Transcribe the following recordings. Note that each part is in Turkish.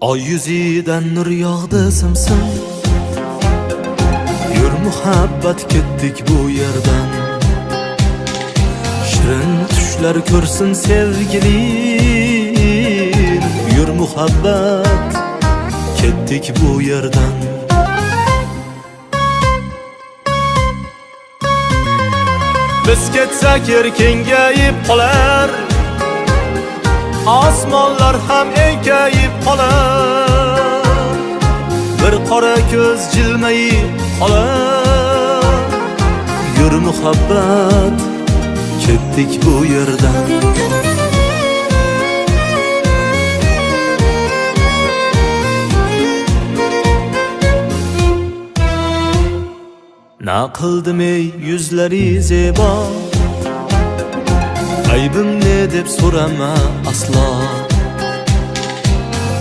Oy yuzidan nur yog'di simsim Yur muhabbat ketdik bu yerdan Shirin tushlar ko'rsin sevgilim. Yur muhabbat ketdik bu yerdan Biz ketsak yer kengayib qolar Osmonlar ham enkayib qolar Bir qora ko'z jilmayib qolar Yur muhabbat ketdik bu yerdan Na qildim ey yuzlari zebo Aybim ne deb so'rama aslo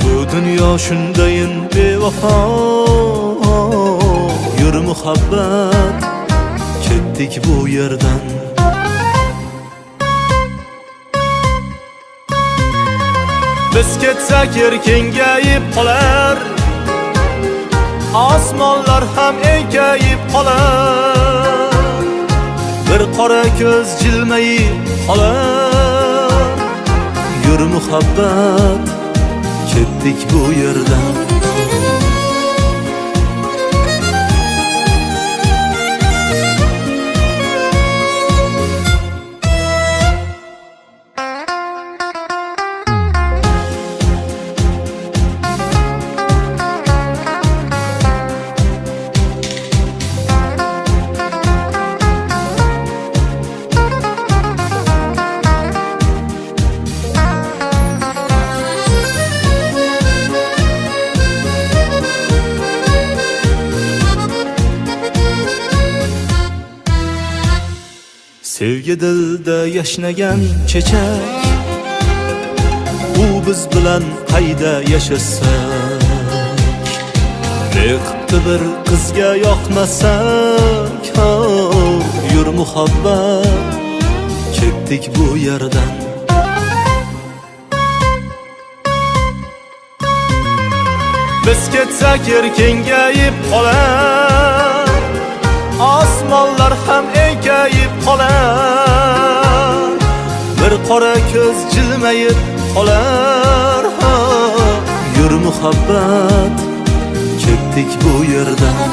Bu dunyo shundayin bevafo Yur muhabbat ketdik bu yerdan Biz ketsak yer kengayib qolar Osmonlar ham enkayib qolar Bir qora ko'z jilmayib qolar Yur muhabbat ketdik bu yerdan Sevgi dilda yashnagan chechak U biz bilan qayda yashasak Beqibdi bir qizga yoqmasak oh, Yur muhabbat ketdik bu yerdan Biz ketsak yer kengayib qolar Osmonlar ham qolar Bir qora ko'z jilmayib qolar Yur muhabbat ketdik bu yerdan